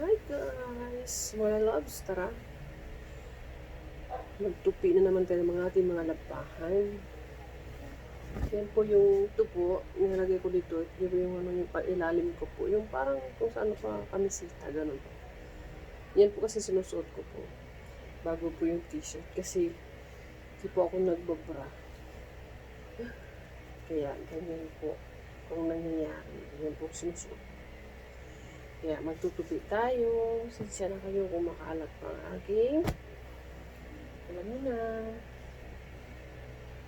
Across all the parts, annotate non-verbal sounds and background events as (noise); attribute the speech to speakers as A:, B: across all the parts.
A: Hi guys! Mga loves, tara. Magtupi na naman tayo ng mga ating mga labahan. Yan po yung tupo, nilagay ko dito. Po yung, ano, yung ilalim ko po. Yung parang kung saan pa kamisita, ganun po. Yan po kasi sinusuot ko po. Bago po yung t-shirt. Kasi hindi po ako nagbabra. Kaya ganyan po kung nangyayari. Yan po sinusuot. Kaya magtutupi tayo. Sensya na kayo kung makalat pa ang aking. Alam niyo na.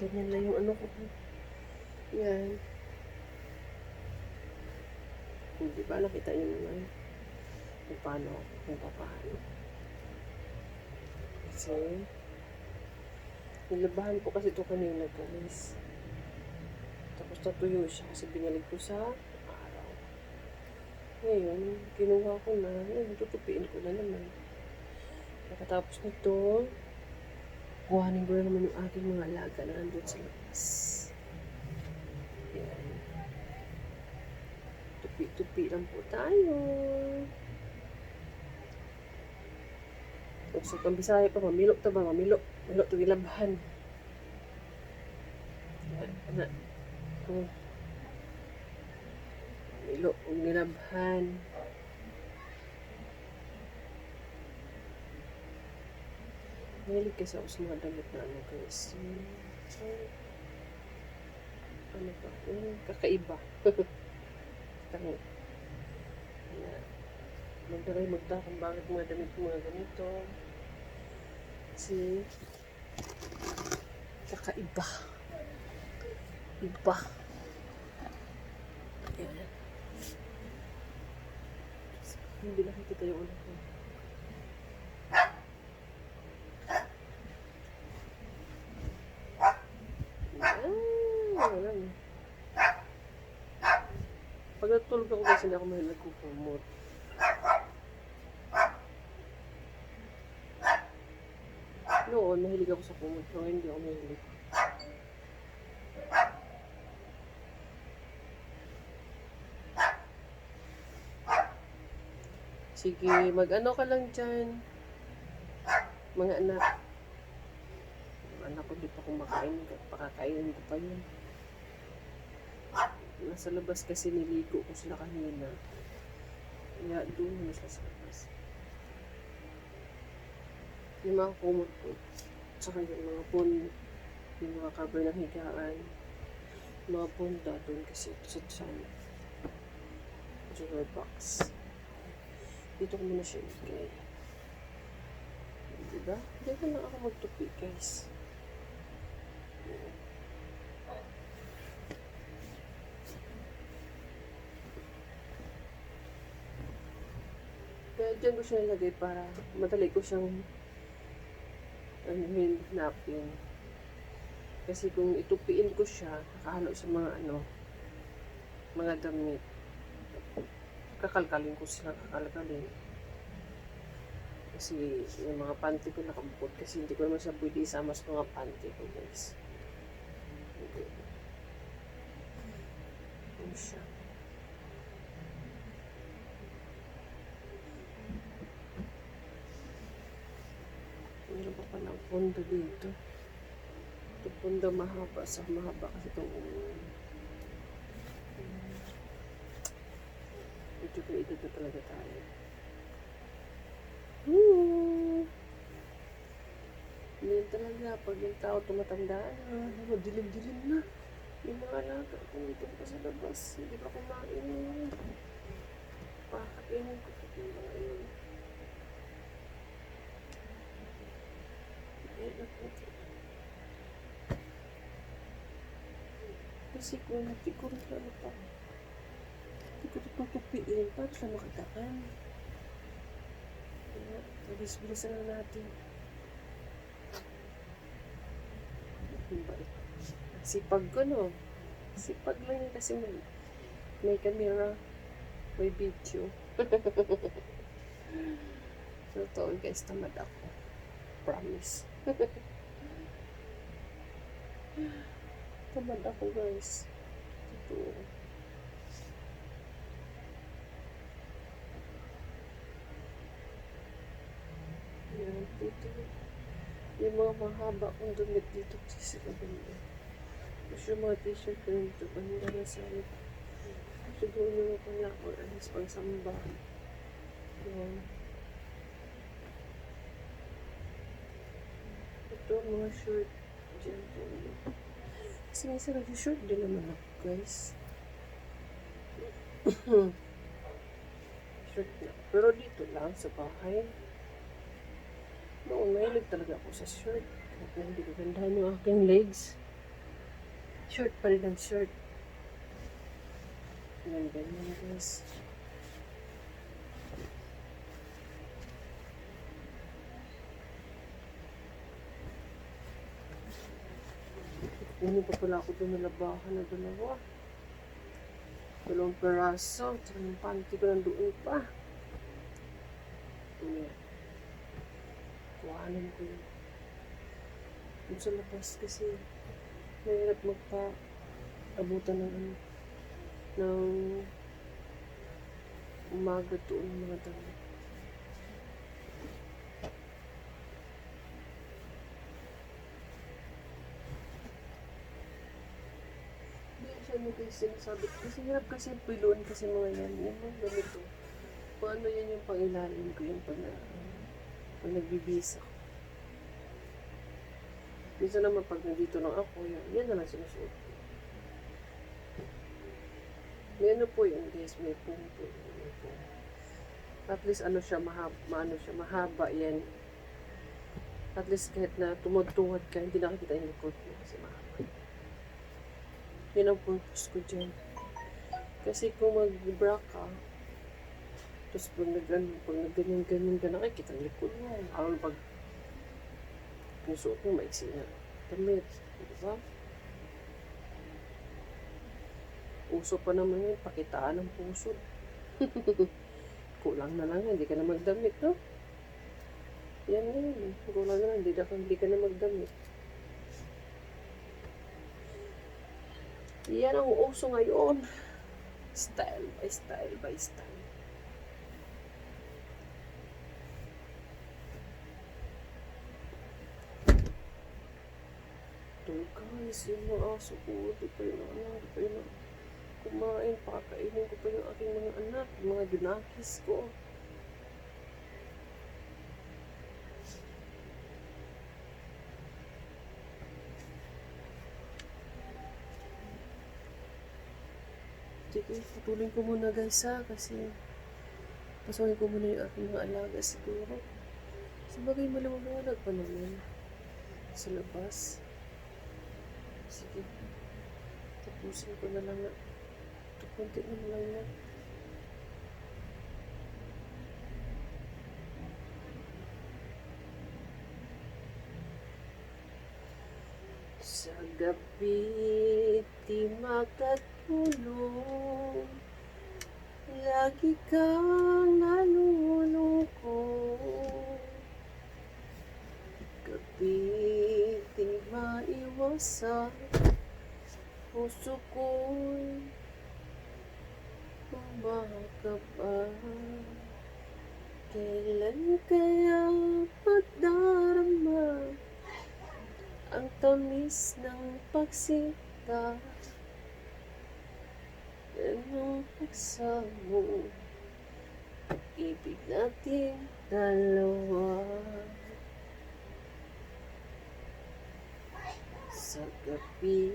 A: Ganyan lang yung ano ko. Yan. Hindi ba nakita niyo naman kung paano kung paano. Kasi, nilabahan ko kasi ito kanina guys. Tapos natuyo siya kasi binalik ko sa. Ngayon, kinuha ko na. Ngayon, tutupiin ko na naman. Pagkatapos nito, kuhanin ko na naman yung aking mga alaga na nandun sa labas. Yan. Tupi-tupi lang po tayo. Kung sa pambisaya pa, mamilok ta ba? Mamilok. Mamilok to gilabahan. Yan, Ana. Oh. Mamilok kong gilabhan. Mahilig kasi ako sa mga damit na ano guys. Yung, yung, ano ba? Yung kakaiba. (laughs) Tango. Kaya, magdaray magda kung bakit mga damit mga ganito. Kasi, kakaiba. Iba. Ayan. Hindi nakikita yung ulo ko. Ah, wala na. Pag natulog ako kasi hindi ako mahilig nagkukumot. Noon, mahilig ako sa kumot. Pero hindi ako mahilig. Sige, mag-ano ka lang dyan. Mga anak. Mga anak ko, di pa kumakain. Pakakainin ko pa yun. Nasa labas kasi niligo ko sila kanina. Kaya doon na sila sa labas. Yung mga kumot ko. Tsaka yung mga pon. Yung mga cover ng higaan. Mga punda doon kasi sa tiyan. Jewelry box. Dito ko muna siya ilagay. Diba? Dito na ako magtupi, guys. Dyan ko siya nilagay para madali ko siyang yun, hanapin. Kasi kung itupiin ko siya, kakahalo sa mga ano, mga damit. Kakalkalin ko sila, kakalkalin. Kasi yung mga panty ko nakabukod kasi hindi ko naman siya pwede isama sa mga panty ko guys. Hindi. Ano siya? Meron pa pala ang pondo dito. Ito pondo mahaba sa mahaba kasi itong Medyo ko edad na talaga tayo. Hmm. Hindi talaga, pag yung tao tumatanda na, ano, dilim-dilim na. Yung mga alaga, pumitin pa sa labas, hindi pa kumain. Pakakainin ko pa yung mga yun. Eh, naku. Kasi kung hindi ko rin ano pa, hindi ko rin tutupiin, paano siya makadaan? Kaya, bilis-bilisan na natin. Sipag ko, no? Sipag lang yun kasi may, may camera, may video. (laughs) Totoo guys, tamad ako. Promise. Tamad ako guys. Totoo. dito. Yung mga mahaba kong damit dito kasi sa banda. Tapos yung mga t-shirt ko dito, banda na sa ano. Siguro yung pala ko, alas pang samba. Yan. Ito, mga short. Diyan po. Kasi minsan nag-short din naman ako, guys. (laughs) short na. Pero dito lang, sa bahay. Noon, mahilig talaga ako sa short. Na hindi ko gandahan yung aking legs. Short pa rin ang short. Yan, ganyan guys. Ano pa pala ako doon nalabahan na dalawa. Dalawang peraso. Tsaka yung panty ko nandoon pa. Ito yan. Kuhanin ko yun. Doon sa labas kasi mahirap magpa abutan ng ano ng umaga doon mga damit. Mo kasi sinasabi ko. Kasi hirap kasi piluan kasi mga yan. Yung mga ganito. Kung ano yan yung pangilalim ko yung pag, pag nagbibisa ko. Minsan naman pag nandito lang ako, yan, yan na lang sinusuot ko. May ano po yan guys, may. May pumpo. At least ano siya, mahaba, maano siya, mahaba yan. At least kahit na tumutungad ka, hindi nakikita yung likod mo kasi mahaba. Yun ang purpose ko dyan. Kasi kung mag-bra ka, tapos pag nag pag nagganyan-ganyan ka, nakikita ang likod mo. Lalo pag suot mo, maiksi na. Damit, di ba? Puso pa naman yun, pakitaan ng puso. (laughs) Kulang na lang, hindi ka na magdamit, no? Yan na yun. Kulang na lang, hindi, na, hindi ka na magdamit. Yan ang uso ngayon. Style by style by style. Ito guys, yung mga aso ko, di pa yun ano, di pa yun kumain, pakakainin ko pa yung aking mga anak, yung mga junakis ko. Sige, putulin ko muna guys ha, kasi pasukin ko muna yung aking mga alaga siguro. Sabagay maluwag pa naman sa labas. Sige, tapusin ko na lang. Ito, konti na lang yan. Sa gabi, di makatulog Lagi kang nalulungkot Gabi, di maiwasan Puso ko'y kumakaba Kailan kaya magdarama Ang tamis ng pagsinta Anong pagsamo Ibig natin dalawa. Sa gabi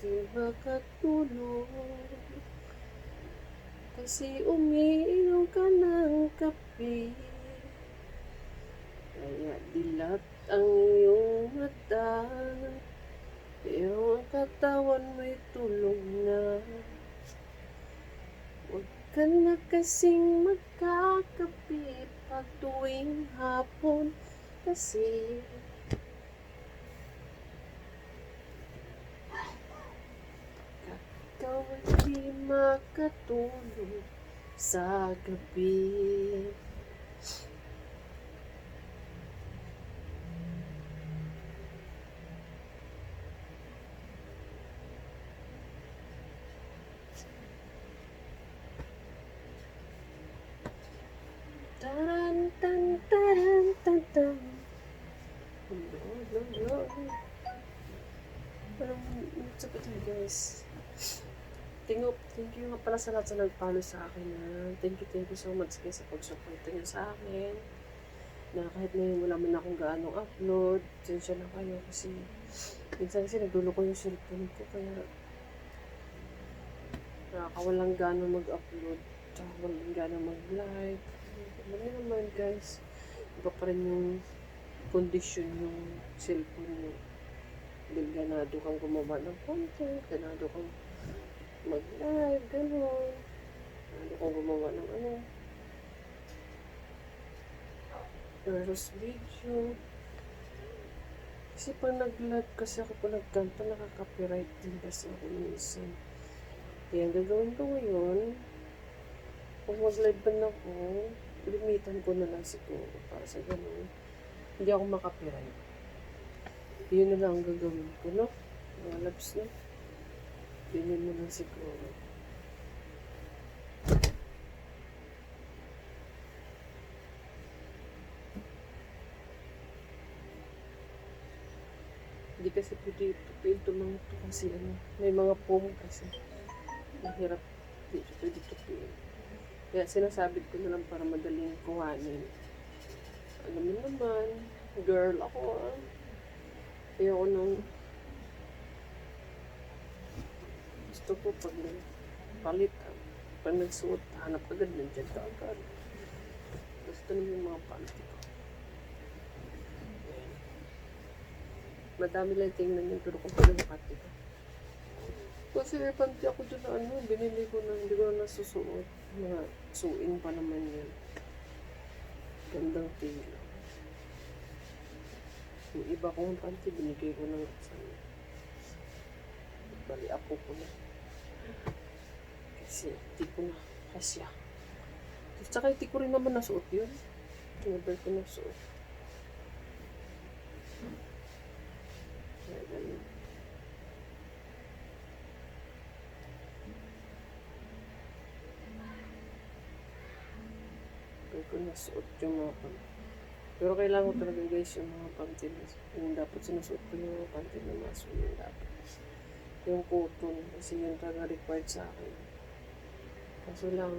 A: di makatulog. Kasi umiinom ka ng kape. Kaya dilat ang iyong mata. Pero ang katawan mo'y tulog na Huwag ka na kasing magkakape Pag tuwing hapon Kasi Ikaw ay di makatulog sa gabi. Guys. Thank you, thank you nga pala sa lahat sa nag-follow sa akin. Ha. Thank you, thank you so much guys sa pag-support niyo sa akin. Na kahit ngayon wala man akong gaanong upload, sensya na kayo kasi minsan kasi nagdulo ko yung cellphone ko kaya nakakawalang gana mag-upload tsaka walang gana mag-live. Alam naman guys, iba pa rin yung kondisyon yung cellphone mo. Dahil ganado kang gumawa ng content, ganado kang mag-live, gano'n. Ganado kang gumawa ng ano, Eros video. Kasi pag nag-live kasi ako pag nagkanta, nakaka-copyright din kasi ako minsan. Kaya ang gagawin ko ngayon, kung mag-live ban ako, limitan ko na lang siguro para sa ganun. Hindi ako makapiright. Yun na lang ang gagawin ko, no? Mga labs, no? Ganyan na lang siguro. Hindi kasi pwede pwede mga to kasi ano, may mga foam kasi. Mahirap dito pwede tupiin. Kaya sinasabi ko na lang para madaling kuhanin. Alam mo naman, girl ako ah. Ayoko nang gusto ko pag palit. Pag nagsuot, hanap agad nandiyan ka agad. Gusto naman yung mga panty ko. Madami lang tingnan yung pero kung paano yung panty ko. Kasi may panty ako dun na ano, binili ko na, hindi ko na nasusuot. Mga suin pa naman yun. Gandang tila. Yung iba kong panty, binigay ko na sa Bali, apo ko na. Kasi, di ko na kasya. Tsaka, hindi ko rin naman nasuot yun. Never ko nasuot. Never ko nasuot yung mga panty. Pero kailangan ko talaga guys yung mga panty na yung dapat sinusuot ko yung mga panty na maso yung dapat. Yung cotton kasi yun talaga required sa akin. Kaso lang,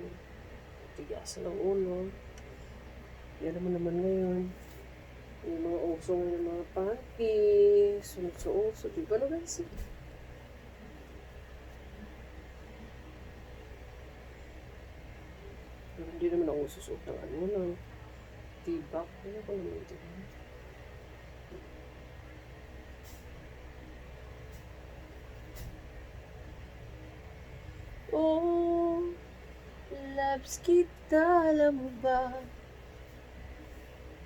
A: tigas ng ulo. Yan naman naman ngayon. Yung mga uso ng mga panty, sunod sa uso. Di ba na guys? Pero hindi naman ako susuot ng ano ng tibak. Ano ko naman ito? Oh, loves kita, alam mo ba?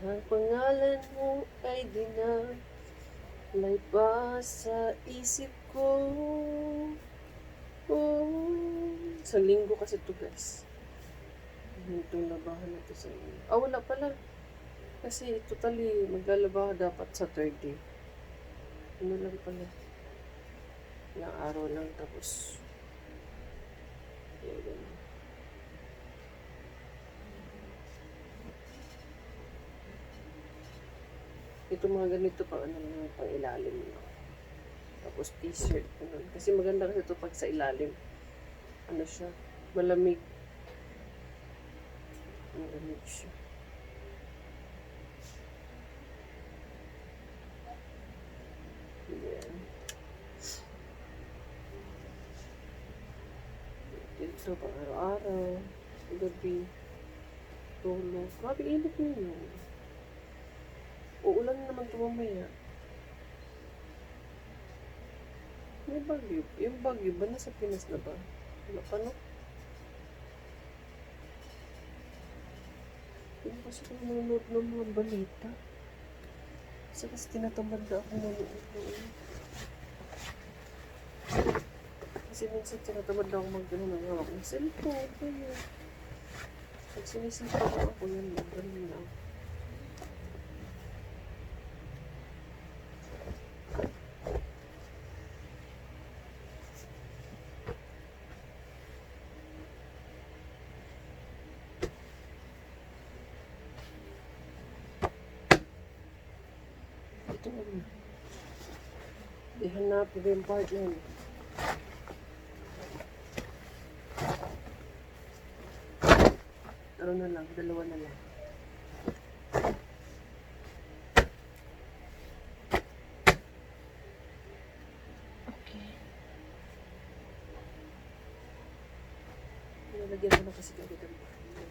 A: Ang pangalan mo ay dinalay pa sa isip ko. Oh, sa linggo kasi to guys. Itong labahan na to sa linggo. Ah, wala pala. Kasi totally maglalaba dapat sa third day. Ano lang pala. Ilang araw lang tapos. Ito mga ganito pang ano mga pang ilalim mo. Tapos t-shirt. Ganun. Kasi maganda kasi ito pag sa ilalim. Ano siya? Malamig. Malamig siya. Yan. Dito pang araw-araw. Gabi. Tulog. Grabe init ngayon. Uulan na naman ito mamaya. May bagyo. Yung bagyo ba nasa Pinas na ba? Wala pa no? Hindi kasi ko nanonood ng mga balita. Kasi kasi tinatamad na ako manonood noon. Kasi minsan tinatamad na ako mag-ano ng hawak ng cellphone. Kaya, pag sinisipa ko ako yan, mag-ano na. Ito na. Ihanapin ko yung part na yun. Ano na lang, dalawa na lang.
B: Okay.
A: Nalagyan ko na kasi kagad ang bahay.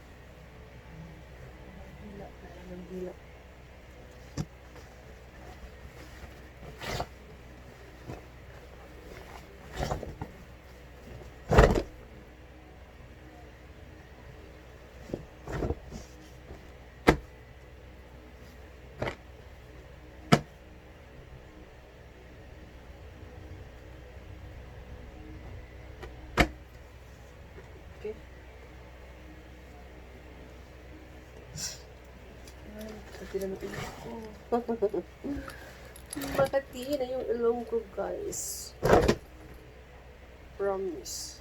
A: Hila, kaya ng hila. Okay. Na ng ilong ko. Makati na yung ilong ko, guys. Promise.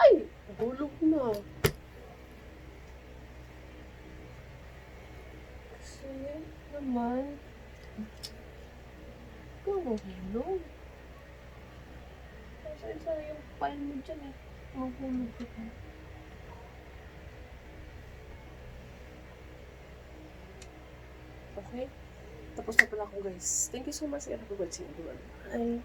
A: Ay! Bulog na. Kasi naman, ikaw ang
B: file mo dyan eh. Mahulog ko pa.
A: Okay? Tapos na pala ako guys. Thank you so much. Kaya ako guys. Bye.